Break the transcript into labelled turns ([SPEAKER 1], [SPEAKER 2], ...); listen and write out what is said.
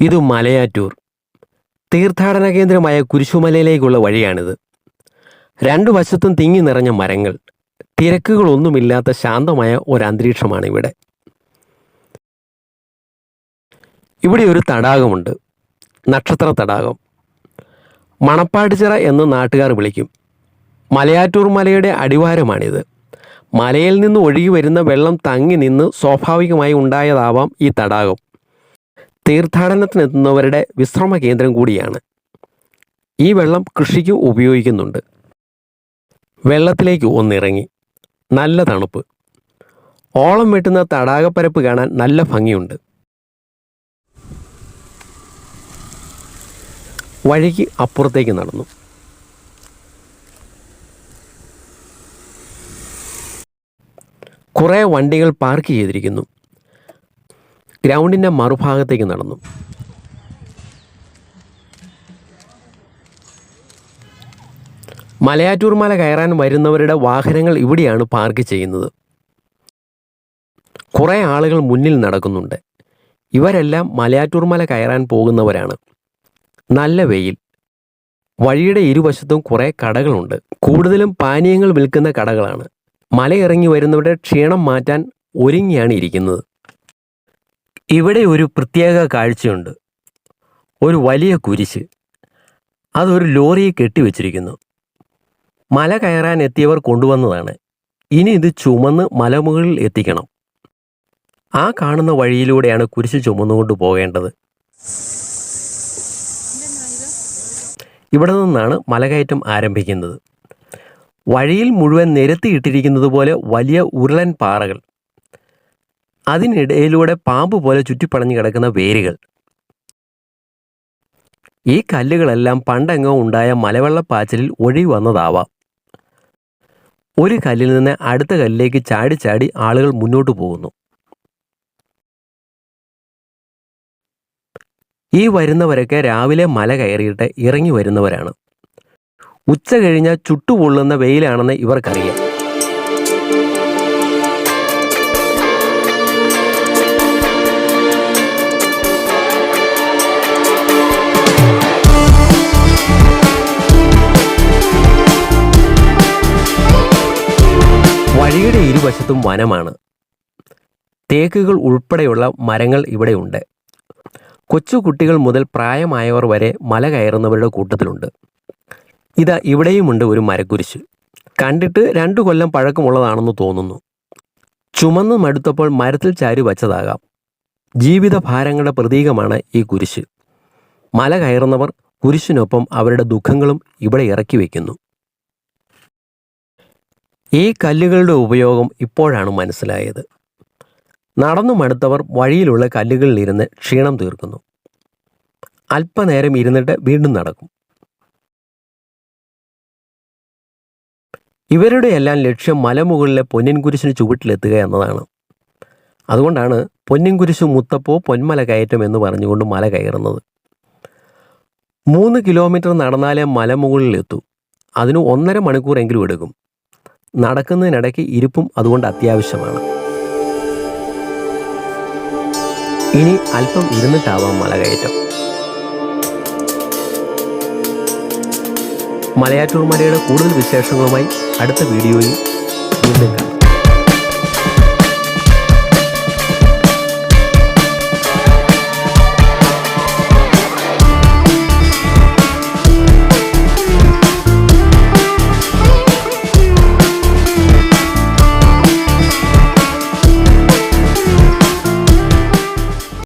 [SPEAKER 1] ഇത് മലയാറ്റൂർ. തീർത്ഥാടന കേന്ദ്രമായ കുരിശുമലയിലേക്കുള്ള വഴിയാണിത്. രണ്ടു വശത്തും തിങ്ങി നിറഞ്ഞ മരങ്ങൾ. തിരക്കുകളൊന്നുമില്ലാത്ത ശാന്തമായ ഒരു അന്തരീക്ഷമാണ് ഇവിടെ ഇവിടെ ഒരു തടാകമുണ്ട്. നക്ഷത്ര തടാകം. മണപ്പാടിച്ചിറ എന്ന് നാട്ടുകാർ വിളിക്കും. മലയാറ്റൂർ മലയുടെ അടിവാരമാണിത്. മലയിൽ നിന്ന് ഒഴുകി വരുന്ന വെള്ളം തങ്ങി നിന്ന് സ്വാഭാവികമായി ഉണ്ടായതാവാം ഈ തടാകം. തീർത്ഥാടനത്തിനെത്തുന്നവരുടെ വിശ്രമ കേന്ദ്രം കൂടിയാണ്. ഈ വെള്ളം കൃഷിക്ക് ഉപയോഗിക്കുന്നുണ്ട്. വെള്ളത്തിലേക്ക് ഒന്നിറങ്ങി. നല്ല തണുപ്പ്. ഓളം വെട്ടുന്ന തടാകപ്പരപ്പ് കാണാൻ നല്ല ഭംഗിയുണ്ട്. വഴിക്ക് അപ്പുറത്തേക്ക് നടന്നു. കുറേ വണ്ടികൾ പാർക്ക് ചെയ്തിരിക്കുന്നു. ഗ്രൗണ്ടിന്റെ മറുഭാഗത്തേക്ക് നടന്നു. മലയാറ്റൂർ മല കയറാൻ വരുന്നവരുടെ വാഹനങ്ങൾ ഇവിടെയാണ് പാർക്ക് ചെയ്യുന്നത്. കുറേ ആളുകൾ മുന്നിൽ നടക്കുന്നുണ്ട്. ഇവരെല്ലാം മലയാറ്റൂർ മല കയറാൻ പോകുന്നവരാണ്. നല്ല വെയിൽ. വഴിയുടെ ഇരുവശത്തും കുറേ കടകളുണ്ട്. കൂടുതലും പാനീയങ്ങൾ വിൽക്കുന്ന കടകളാണ്. മലയിറങ്ങി വരുന്നവരുടെ ക്ഷീണം മാറ്റാൻ ഒരുങ്ങിയാണ് ഇരിക്കുന്നത്. ഇവിടെ ഒരു പ്രത്യേക കാഴ്ചയുണ്ട്. ഒരു വലിയ കുരിശ്. അതൊരു ലോറിയെ കെട്ടിവെച്ചിരിക്കുന്നു മല കയറാൻ എത്തിയവർ കൊണ്ടുവന്നതാണ്. ഇനി ഇത് ചുമന്ന് മലമുകളിൽ എത്തിക്കണം. ആ കാണുന്ന വഴിയിലൂടെയാണ് കുരിശ് ചുമന്നുകൊണ്ട് പോകേണ്ടത്. ഇവിടെ നിന്നാണ് മലകയറ്റം ആരംഭിക്കുന്നത്. വഴിയിൽ മുഴുവൻ നിരത്തിയിട്ടിരിക്കുന്നത് പോലെ വലിയ ഉരുളൻ പാറകൾ. അതിനിടയിലൂടെ പാമ്പ് പോലെ ചുറ്റിപ്പടഞ്ഞു കിടക്കുന്ന വേരുകൾ. ഈ കല്ലുകളെല്ലാം പണ്ടെങ്ങോ ഉണ്ടായ മലവെള്ളപ്പാച്ചിലിൽ ഒഴിവ് വന്നതാവാം. ഒരു കല്ലിൽ നിന്ന് അടുത്ത കല്ലിലേക്ക് ചാടി ചാടി ആളുകൾ മുന്നോട്ട് പോകുന്നു. ഈ വരുന്നവരൊക്കെ രാവിലെ മല കയറിയിട്ട് ഇറങ്ങി വരുന്നവരാണ്. ഉച്ച കഴിഞ്ഞ ചുട്ടുപൊള്ളുന്ന വെയിലാണെന്ന് ഇവർക്കറിയാം. വഴിയുടെ ഇരുവശത്തും വനമാണ്. തേക്കുകൾ ഉൾപ്പെടെയുള്ള മരങ്ങൾ ഇവിടെയുണ്ട്. കൊച്ചു കുട്ടികൾ മുതൽ പ്രായമായവർ വരെ മല കയറുന്നവരുടെ കൂട്ടത്തിലുണ്ട്. ഇതാ ഇവിടെയുമുണ്ട് ഒരു മരക്കുരിശ്. കണ്ടിട്ട് രണ്ടു കൊല്ലം പഴക്കമുള്ളതാണെന്ന് തോന്നുന്നു. ചുമന്ന് മടുത്തപ്പോൾ മരത്തിൽ ചാരി വച്ചതാകാം. ജീവിത ഭാരങ്ങളുടെ പ്രതീകമാണ് ഈ കുരിശ്. മല കയറുന്നവർ കുരിശിനൊപ്പം അവരുടെ ദുഃഖങ്ങളും ഇവിടെ ഇറക്കി വയ്ക്കുന്നു. ഈ കല്ലുകളുടെ ഉപയോഗം ഇപ്പോഴാണ് മനസ്സിലായത്. നടന്നു മടുത്തവർ വഴിയിലുള്ള കല്ലുകളിൽ കല്ലുകളിലിരുന്ന് ക്ഷീണം തീർക്കുന്നു. അല്പനേരം ഇരുന്നിട്ട് വീണ്ടും നടക്കും. ഇവരുടെ എല്ലാം ലക്ഷ്യം മലമുകളിലെ പൊന്നിൻ കുരിശിന് ചുവട്ടിലെത്തുക എന്നതാണ്. അതുകൊണ്ടാണ് പൊന്നിൻ കുരിശ് മുത്തപ്പോ പൊന്മല കയറ്റം എന്ന് പറഞ്ഞുകൊണ്ട് മല കയറുന്നത്. മൂന്ന് കിലോമീറ്റർ നടന്നാലേ മലമുകളിലെത്തൂ. അതിന് ഒന്നര മണിക്കൂറെങ്കിലും എടുക്കും. നടക്കുന്നതിനിടയ്ക്ക് ഇരിപ്പും അതുകൊണ്ട് അത്യാവശ്യമാണ്. ഇനി അല്പം ഇരുന്നിട്ടാവാം മലകയറ്റം. മലയാറ്റൂർ മലയുടെ കൂടുതൽ വിശേഷങ്ങളുമായി അടുത്ത വീഡിയോയിൽ വീണ്ടും